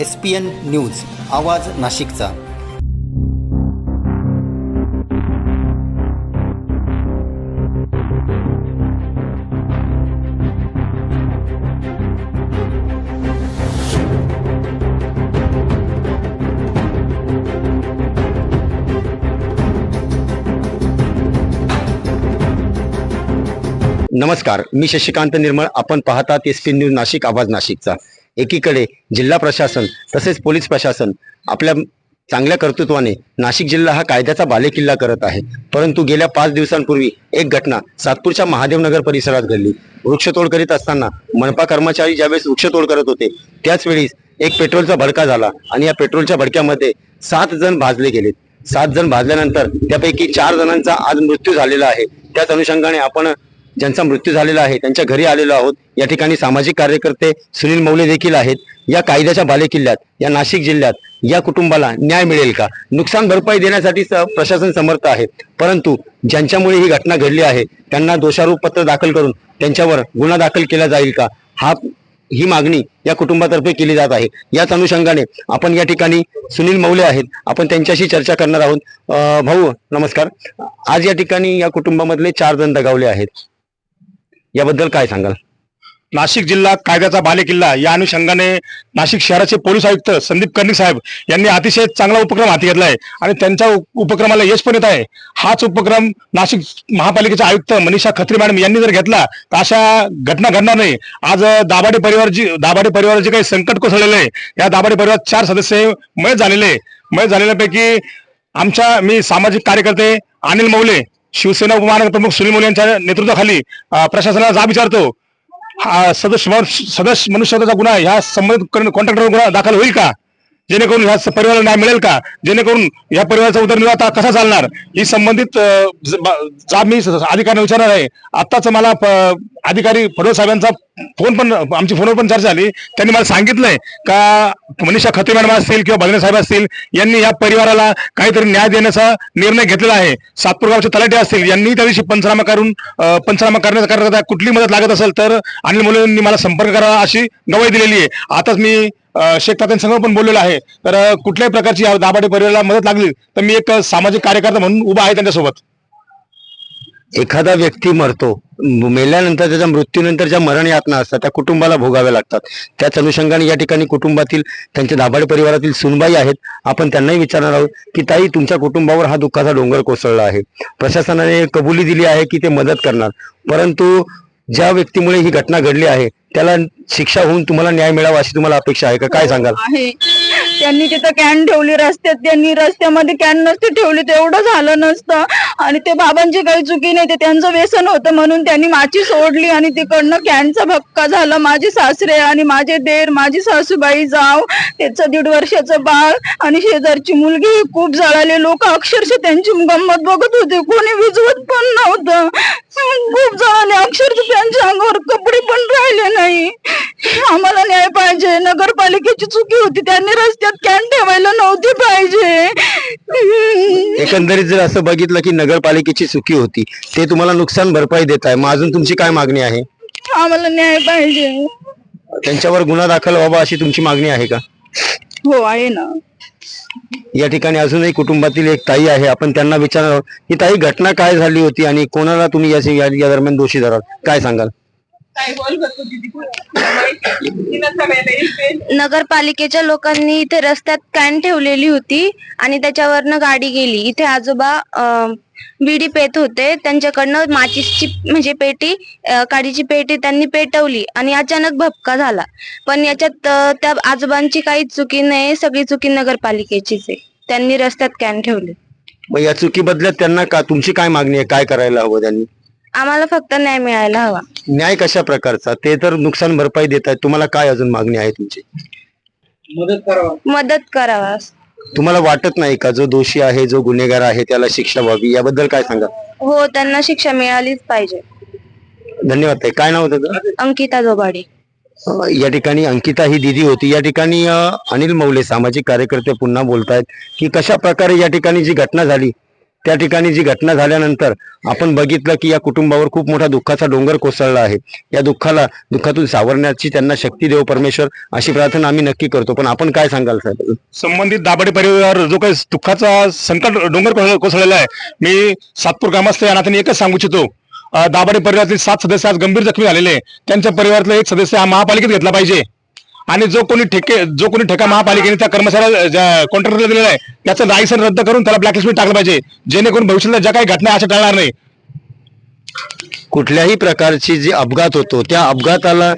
S P N news आवाज नाशिकचा. नमस्कार मी शशिकांत निर्मळ. आपण पाहतात एस पी न्यूज नाशिक आवाज नाशिकचा. एकीकडे जिल्हा प्रशासन तसेच पोलीस प्रशासन आपल्या चांगल्या कर्तृत्वाने नाशिक जिल्हा हा कायद्याचा बालेकिल्ला करत आहे. परंतु गेल्या पाच दिवसांपूर्वी एक घटना सातपूरच्या महादेवनगर परिसरात घडली. वृक्षतोड करीत असताना मनपा कर्मचारी ज्यावेळेस वृक्षतोड करत होते त्याचवेळी एक पेट्रोलचा भडका झाला आणि या पेट्रोलच्या भडक्यामध्ये सात जण भाजले गेलेत. सात जण भाजल्यानंतर त्यापैकी चार जणांचा आज मृत्यू झालेला आहे. त्याच अनुषंगाने आपण ज्यांचा मृत्यू झालेला आहे त्यांच्या घरी आलेलो आहोत. या ठिकाणी सामाजिक कार्यकर्ते सुनील मौले देखील आहेत. या कायद्याच्या बालेकिल्ल्यात या नाशिक जिल्ह्यात या कुटुंबाला न्याय मिळेल का? नुकसान भरपाई देण्यासाठी प्रशासन समर्थ आहे. परंतु ज्यांच्यामुळे ही घटना घडली आहे त्यांना दोषारोप पत्र दाखल करून त्यांच्यावर गुन्हा दाखल केला जाईल का? हा ही मागणी या कुटुंबातर्फे केली जात आहे. याच अनुषंगाने आपण या ठिकाणी सुनील मौले आहेत. आपण त्यांच्याशी चर्चा करणार आहोत. अं, भाऊ नमस्कार. आज या ठिकाणी या कुटुंबामधले चार जण दगावले आहेत. याबद्दल काय सांगाल? नाशिक जिल्हा कायद्याचा बालेकिल्ला या अनुषंगाने नाशिक शहराचे पोलीस आयुक्त संदीप कर्णिक साहेब यांनी अतिशय चांगला उपक्रम हाती घेतला आहे आणि त्यांच्या उपक्रमाला यश पण येत आहे. हाच उपक्रम नाशिक महापालिकेचे आयुक्त मनीषा खत्री मॅडम यांनी जर घेतला तर अशा घटना घडणार नाही. आज दाभाडे परिवार जी दाभाडे परिवार जे काही संकट कोसळलेलं आहे या दाभाडे परिवारात चार सदस्य मयत झालेले आहे. मयत झालेल्यापैकी आमच्या मी सामाजिक कार्यकर्ते अनिल मौले शिवसेना उपमहानगरप्रमुख सुनील मोले यांच्या नेतृत्वाखाली प्रशासनाला जाब विचारतो हा सदस्य सदस्य मनुष्यवधाचा गुन्हा ह्या संबंधित कॉन्ट्रॅक्टरवर गुन्हा दाखल होईल का? जेणेकरून ह्या परिवाराला न्याय मिळेल का? जेणेकरून या परिवाराचा उदरनिर्वाह कसा चालणार? ही संबंधित जाब मी अधिकाऱ्यांना विचारणार आहे. आत्ताच मला अधिकारी फडणवीस साहेबांचा फोन पण आमची फोनवर पण चर्चा झाली. त्यांनी मला सांगितलंय का मनीषा खते मॅडम असतील किंवा बलने साहेब असतील यांनी या परिवाराला काहीतरी न्याय देण्याचा निर्णय घेतलेला आहे. सातपूर गावचे तलाटे असतील यांनी त्या दिवशी पंचनामा करून पंचनामा करण्याचा करता कुठली मदत लागत असेल तर अनिल मुलेंनी मला संपर्क करावा अशी गवाही दिलेली आहे. आताच मी शेख तात्यांसंग पण बोललेलं आहे. तर कुठल्याही प्रकारची या दाभाडे परिवाराला मदत लागली तर मी एक सामाजिक कार्यकर्ता म्हणून उभा आहे त्यांच्यासोबत. एखादा व्यक्ती मरतो मेल्यानंतर त्याच्या मृत्यूनंतर ज्या मरण यातना असतात त्या कुटुंबाला भोगाव्या लागतात. त्याच अनुषंगाने या ठिकाणी कुटुंबातील त्यांच्या दाभाडे परिवारातील सुनबाई आहेत. आपण त्यांनाही विचारणार आहोत की ताई तुमच्या कुटुंबावर हा दुःखाचा डोंगर कोसळला आहे. प्रशासनाने कबुली दिली आहे की ते मदत करणार. परंतु ज्या व्यक्तीमुळे ही घटना घडली आहे त्याला शिक्षा होऊन तुम्हाला न्याय मिळावा अशी तुम्हाला अपेक्षा आहे का? काय सांगाल? आहे. त्यांनी तिथं कॅन ठेवली रस्त्यात त्यांनी रस्त्यामध्ये कॅन नसते ठेवली तेवढं झालं नसतं. आणि ते बाबांची काही चुकी नाही ते त्यांचं व्यसन होतं म्हणून त्यांनी माची सोडली आणि तिकडनं कॅनचा भक्का झाला. माझे सासरे आणि माझे देर माझी सासूबाई जाव त्याचं दीड वर्षाचं बाळ आणि शेजारची मुलगी खूप जळाले. लोक अक्षरशः त्यांची गंमत बघत होते. कोणी विजवत पण नव्हतं. खूप जळाले अक्षरशः त्यांच्या अंगावर कपडे पण राहिले नाही. आम्हाला न्याय पाहिजे. नगरपालिकेची चुकी होती. त्यांनी रस्त्यात कॅन ठेवायला नव्हती पाहिजे. एकंदरीत जर असं बघितलं की नगरपालिकेची चुकी होती ते तुम्हाला नुकसान भरपाई देत आहे. मग अजून तुमची काय मागणी आहे? आम्हाला न्याय पाहिजे. त्यांच्यावर गुन्हा दाखल व्हावा अशी तुमची मागणी आहे का? हो आहे ना. या ठिकाणी अजूनही कुटुंबातील एक ताई आहे. आपण त्यांना विचारणार आहोत की ताई घटना काय झाली होती आणि कोणाला तुम्ही या दरम्यान दोषी धराल? काय सांगाल? नगरपालिकेच्या लोकांनी इथे रस्त्यात कॅन ठेवलेली होती आणि त्याच्यावरनं गाडी गेली. इथे आजोबा अं, बिडी पेत होते. त्यांच्याकडनं माचीसची म्हणजे पेटी अं, काडीची पेटी त्यांनी पेटवली आणि अचानक भपका झाला. पण याच्यात अं, त्या आजोबांची काहीच चुकी नाही सगळी चुकी नगरपालिकेचीच आहे. त्यांनी रस्त्यात कॅन ठेवले. मग या चुकी बदल्यात त्यांना का तुमची काय मागणी आहे? काय करायला हवं त्यांनी? आम्हाला फक्त न्याय मिळायला हवा. न्याय कशा प्रकारचा? ते तर नुकसान भरपाई देत आहेत. तुम्हाला काय अजून मागणी आहे तुमची? मदत करावा. तुम्हाला वाटत नाही का? जो दोषी आहे जो गुन्हेगार आहे त्याला शिक्षा व्हावी? याबद्दल काय सांगा? हो त्यांना शिक्षा मिळालीच पाहिजे. धन्यवाद ताई. काय नाव होतं तुझं? अंकिता जोबाडे. अ, या ठिकाणी अंकिता ही दिदी होती. या ठिकाणी अ, अनिल मौले सामाजिक कार्यकर्ते पुन्हा बोलतायत की कशा प्रकारे या ठिकाणी जी घटना झाली त्या ठिकाणी जी घटना झाल्यानंतर आपण बघितलं की या कुटुंबावर खूप मोठा दुःखाचा डोंगर कोसळला आहे. या दुःखाला दुःखातून सावरण्याची त्यांना शक्ती देव परमेश्वर अशी प्रार्थना आम्ही नक्की करतो. पण आपण काय सांगाल साहेब? संबंधित दाबडे परिवार जो काही दुःखाचा संकट डोंगर कोसळ- कोसळलेला आहे मी सातपूर ग्रामस्थ या नात्याने एकच सांगू इच्छितो. दाबडे दाभाडे परिवारातील सात सदस्य आज गंभीर जखमी झालेले आहे. त्यांच्या परिवारातला एक सदस्य हा महापालिकेत घेतला पाहिजे. आणि जो कोणी ठेके जो कोणी ठेका महापालिकेने त्या कर्मचाऱ्याला कॉन्ट्रॅक्टरला दिलेला आहे त्याचं लायसन रद्द करून त्याला ब्लॅकलिस्टमध्ये टाकलं पाहिजे जेणेकरून भविष्यातल्या ज्या काही घटना अशा टाळणार नाही. कुठल्याही प्रकारची जी अपघात होतो त्या अपघाताला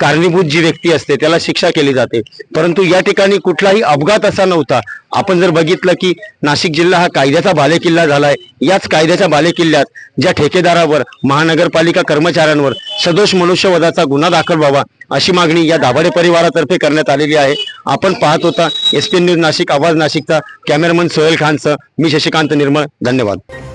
कारणीभूत जी व्यक्ती असते त्याला शिक्षा केली जाते. परंतु या ठिकाणी कुठलाही अपघात असा नव्हता. आपण जर बघितलं की नाशिक जिल्हा हा कायद्याचा बालेकिल्ला झालाय. याच कायद्याच्या बालेकिल्ल्यात ज्या ठेकेदारावर महानगरपालिका कर्मचाऱ्यांवर सदोष मनुष्यवधाचा गुन्हा दाखल व्हावा अशी मागणी या दाभाडे परिवारातर्फे करण्यात आलेली आहे. आपण पाहत होता एस पी न्यूज नाशिक आवाज नाशिकचा कॅमेरामन सोहेल खानचं मी शशिकांत निर्मळ धन्यवाद.